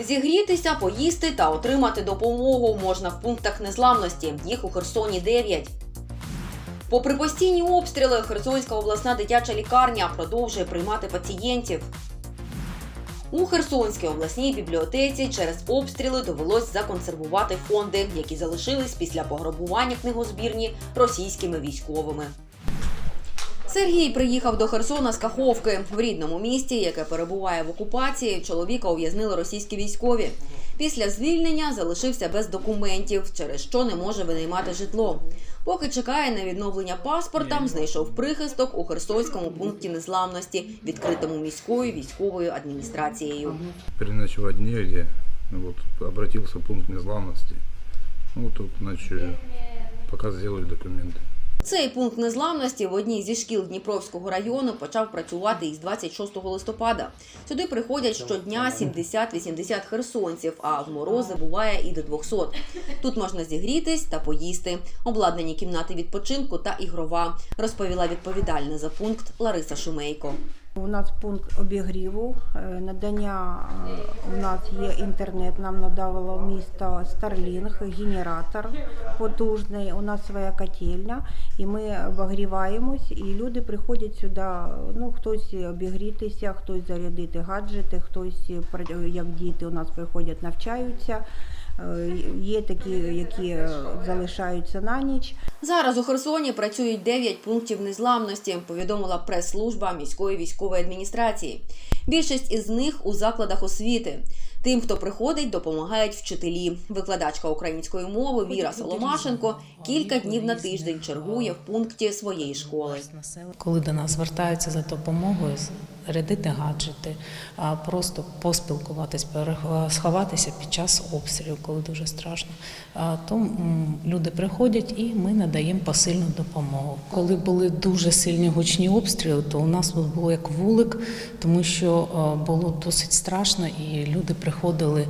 Зігрітися, поїсти та отримати допомогу можна в пунктах незламності. Їх у Херсоні 9. Попри постійні обстріли, Херсонська обласна дитяча лікарня продовжує приймати пацієнтів. У Херсонській обласній бібліотеці через обстріли довелось законсервувати фонди, які залишились після пограбування книгозбірні російськими військовими. Сергій приїхав до Херсона з Каховки в рідному місті, яке перебуває в окупації. Чоловіка ув'язнили російські військові. Після звільнення залишився без документів, через що не може винаймати житло. Поки чекає на відновлення паспорта, знайшов прихисток у Херсонському пункті незламності, відкритому міською військовою адміністрацією. переночевать негде. Ну Вот, обратился в пункт незламности. Ну, тут, значит, пока сделали документы. Цей пункт незламності в одній зі шкіл Дніпровського району почав працювати із 26 листопада. Сюди приходять щодня 70-80 херсонців, а в морози буває і до 200. Тут можна зігрітись та поїсти. Обладнані кімнати відпочинку та ігрова, розповіла відповідальна за пункт Лариса Шумейко. У нас пункт обігріву, е, надання е, у нас є інтернет, нам надавало місто Starlink, генератор потужний, у нас своя котельня, і ми обігріваємось, і люди приходять сюди, ну хтось обігрітися, хтось зарядити гаджети, хтось, при- як діти у нас приходять, навчаються. Е, Є такі, які залишаються на ніч. Зараз у Херсоні працюють 9 пунктів незламності, повідомила прес-служба міської військової адміністрації. Більшість із них у закладах освіти. Тим, хто приходить, допомагають вчителі. Викладачка української мови Віра Соломашенко кілька днів на тиждень чергує в пункті своєї школи. Коли до нас звертаються за допомогою, зарядити гаджети, а просто поспілкуватись, сховатися під час обстрілів, коли дуже страшно, то люди приходять і ми надаємо посильну допомогу. Коли були дуже сильні гучні обстріли, то у нас тут було як вулик, тому що було досить страшно, і люди приходили,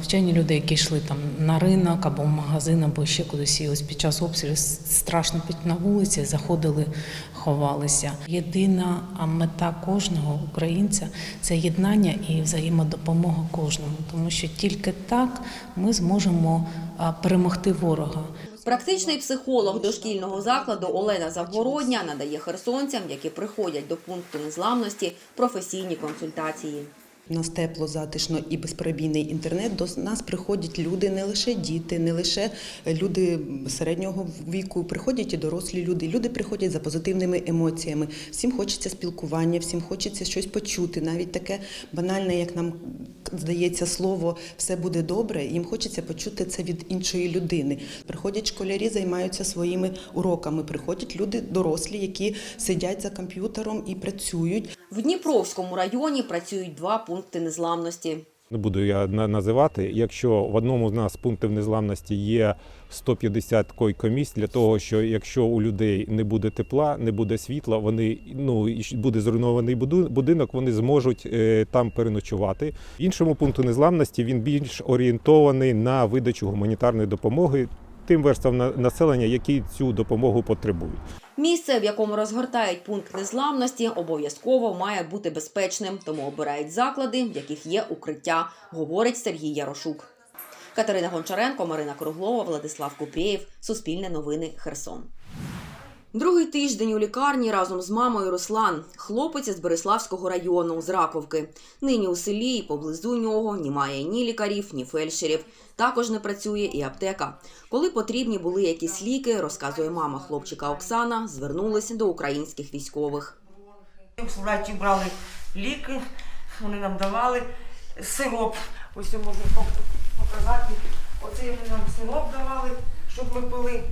звичайні люди, які йшли там на ринок або в магазин, або ще кудись. І ось під час обстрілів страшно піти на вулиці, заходили, ховалися. Єдина мета кожного українця це єднання і взаємодопомога кожному, тому що тільки так ми зможемо перемогти ворога. Практичний психолог дошкільного закладу Олена Завгородня надає херсонцям, які приходять до пункту незламності, професійні консультації. У нас тепло, затишно і безперебійний інтернет. До нас приходять люди, не лише діти, не лише люди середнього віку. Приходять і дорослі люди. Люди приходять за позитивними емоціями. Всім хочеться спілкування, всім хочеться щось почути. Навіть таке банальне, як нам здається, слово все буде добре. Їм хочеться почути це від іншої людини. Приходять школярі, займаються своїми уроками. Приходять люди дорослі, які сидять за комп'ютером і працюють. В Дніпровському районі працюють два пункти незламності. Не буду я називати. Якщо в одному з нас пунктів незламності є 150 койкомісць для того, що якщо у людей не буде тепла, не буде світла, вони ну буде зруйнований будинок, вони зможуть е, там переночувати. Іншому пункту незламності він більш орієнтований на видачу гуманітарної допомоги тим верствам на- населення, які цю допомогу потребують. Місце, в якому розгортають пункт незламності, обов'язково має бути безпечним, тому обирають заклади, в яких є укриття, говорить Сергій Ярошук. Катерина Гончаренко, Марина Круглова, Владислав Купєєв. Суспільне новини Херсон. Другий тиждень у лікарні разом з мамою Руслан, хлопець із Береславського району, з Раковки. Нині у селі і поблизу нього немає ні лікарів, ні фельдшерів. Також не працює і аптека. Коли потрібні були якісь ліки, розказує мама хлопчика Оксана, звернулися до українських військових. У солдатів брали ліки, вони нам давали сироп. Ось я можу показати. Оце вони нам сироп давали, щоб ми пили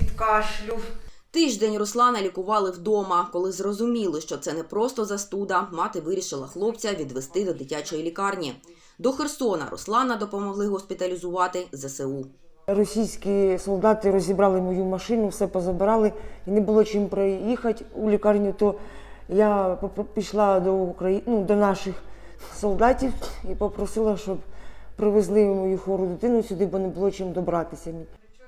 від кашлю. Тиждень Руслана лікували вдома. Коли зрозуміли, що це не просто застуда, мати вирішила хлопця відвести до дитячої лікарні. До Херсона Руслана допомогли госпіталізувати ЗСУ. Російські солдати розібрали мою машину, все позабирали, і не було чим проїхати у лікарню, то я пішла до Украї... ну, до наших солдатів і попросила, щоб привезли мою хвору дитину сюди, бо не було чим добратися.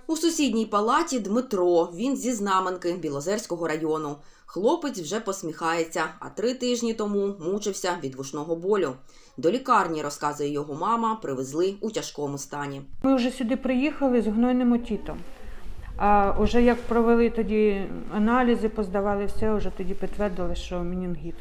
У сусідній палаті Дмитро. Він зі знаменки Білозерського району. Хлопець вже посміхається, а три тижні тому мучився від вушного болю. До лікарні, розказує його мама, привезли у тяжкому стані. Ми вже сюди приїхали з гнойним отітом. А вже як провели тоді аналізи, поздавали все, вже тоді підтвердили, що менінгіт.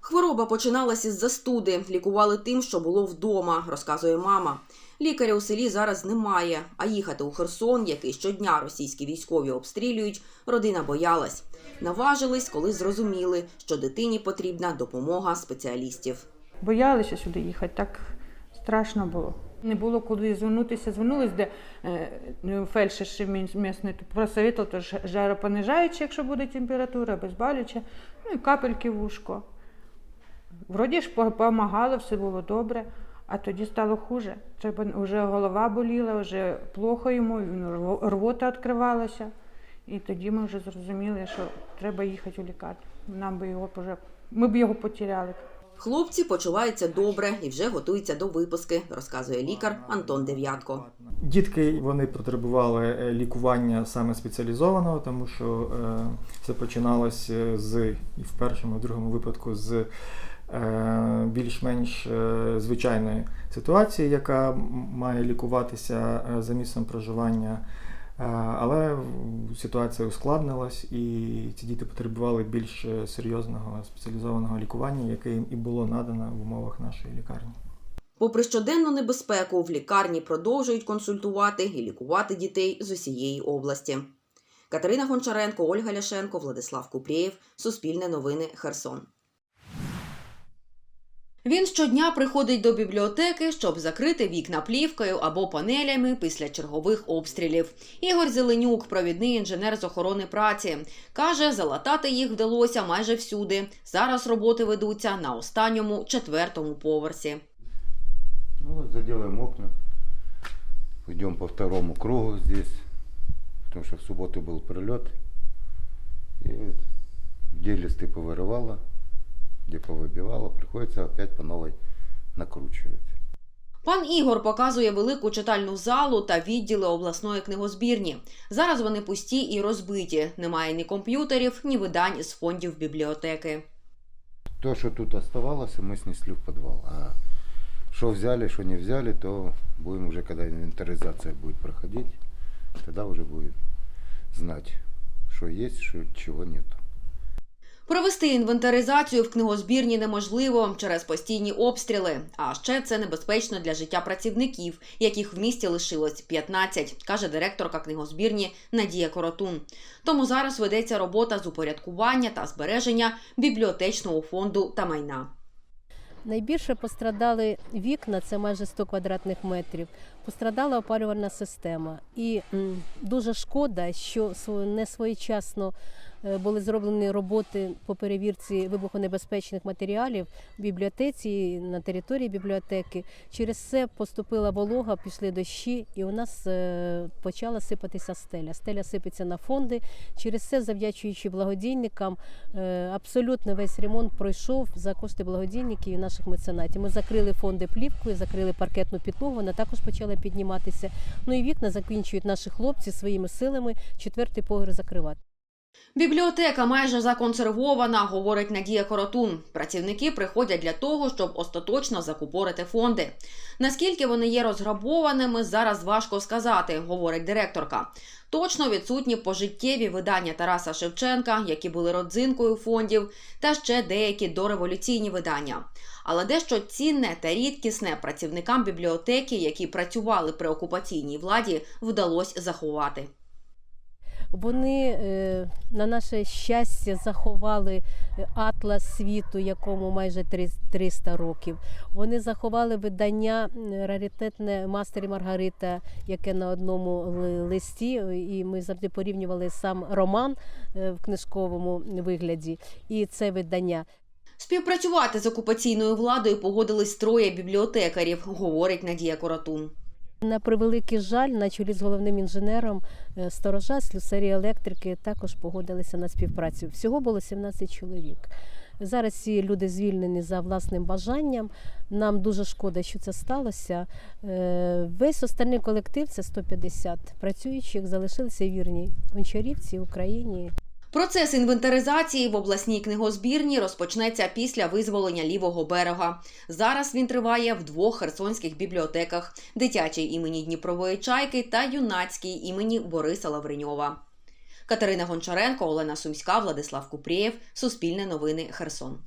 Хвороба починалася із застуди. Лікували тим, що було вдома, розказує мама. Лікаря у селі зараз немає, а їхати у Херсон, який щодня російські військові обстрілюють, родина боялась. Наважились, коли зрозуміли, що дитині потрібна допомога спеціалістів. Боялися сюди їхати, так страшно було. Не було куди звернутися. Звернулись, де е, фельдшер місний просовітував, то ж жаропонижаюче, якщо буде температура, безболюче, ну і капельки в ушко. Вроді ж допомагало, все було добре, а тоді стало хуже. Треба, вже голова боліла, вже плохо йому, він рвота відкривалася. І тоді ми вже зрозуміли, що треба їхати у лікарню. Нам би його вже, ми б його потеряли. Хлопці почуваються добре і вже готуються до виписки, розказує лікар Антон Дев'ятко. Дітки вони потребували е, лікування саме спеціалізованого, тому що е, все починалося з і в першому, і в другому випадку з е, більш-менш е, звичайної ситуації, яка має лікуватися е, за місцем проживання. Е, Але ситуація ускладнилась, і ці діти потребували більш е, серйозного спеціалізованого лікування, яке їм і було надано в умовах нашої лікарні. Попри щоденну небезпеку, в лікарні продовжують консультувати і лікувати дітей з усієї області. Катерина Гончаренко, Ольга Ляшенко, Владислав Купрієв. Суспільне новини Херсон. Він щодня приходить до бібліотеки, щоб закрити вікна плівкою або панелями після чергових обстрілів. Ігор Зеленюк, провідний інженер з охорони праці, каже, залатати їх вдалося майже всюди. Зараз роботи ведуться на останньому четвертому поверсі. Ну вот заделаем окна. Идем по второму кругу здесь. Потому что в субботу был прилет. И вот где листы повырывало, где повыбивало, приходится опять по новой накручивать. Пан Ігор показує велику читальну залу та відділи обласної книгозбірні. Зараз вони пусті і розбиті. Немає ні комп'ютерів, ні видань з фондів бібліотеки. То, что тут оставалось, мы снесли в подвал. А что взяли, что не взяли, то будем уже, когда инвентаризация будет проходить, тогда уже будет знать, что есть, что, чего нету. Провести інвентаризацію в книгозбірні неможливо через постійні обстріли. А ще це небезпечно для життя працівників, яких в місті лишилось 15, каже директорка книгозбірні Надія Коротун. Тому зараз ведеться робота з упорядкування та збереження бібліотечного фонду та майна. Найбільше пострадали вікна, це майже 100 квадратних метрів. Пострадала опалювальна система. І дуже шкода, що не своєчасно були зроблені роботи по перевірці вибухонебезпечних матеріалів в бібліотеці на території бібліотеки. Через це поступила волога, пішли дощі, і у нас е, почала сипатися стеля. Стеля сипеться на фонди. Через це, завдячуючи благодійникам, Е, Абсолютно весь ремонт пройшов за кошти благодійників і наших меценатів. Ми закрили фонди плівкою, закрили паркетну підлогу, вона також почала підніматися. Ну і вікна закінчують наші хлопці своїми силами четвертий поверх закривати. Бібліотека майже законсервована, говорить Надія Коротун. Працівники приходять для того, щоб остаточно закупорити фонди. Наскільки вони є розграбованими, зараз важко сказати, говорить директорка. Точно відсутні пожиттєві видання Тараса Шевченка, які були родзинкою фондів, та ще деякі дореволюційні видання. Але дещо цінне та рідкісне працівникам бібліотеки, які працювали при окупаційній владі, вдалося заховати. Вони е, на наше щастя заховали е, атлас світу, якому майже три- 300 років. Вони заховали видання раритетне Мастер і Маргарита, яке на одному листі, і ми завжди порівнювали сам роман е, в книжковому вигляді і це видання. Співпрацювати з окупаційною владою погодились троє бібліотекарів, говорить Надія Коротун. На превеликий жаль, на чолі з головним інженером е, сторожа, слюсарі електрики також погодилися на співпрацю. Всього було 17 чоловік. Зараз ці люди звільнені за власним бажанням. Нам дуже шкода, що це сталося. Е, Весь остальний колектив це 150 працюючих, залишилися вірні Гончарівці, Україні. Процес інвентаризації в обласній книгозбірні розпочнеться після визволення лівого берега. Зараз він триває в двох херсонських бібліотеках: дитячій імені Дніпрової чайки та юнацькій імені Бориса Лавреньова. Катерина Гончаренко, Олена Сумська, Владислав Купрієв. Суспільне новини Херсон.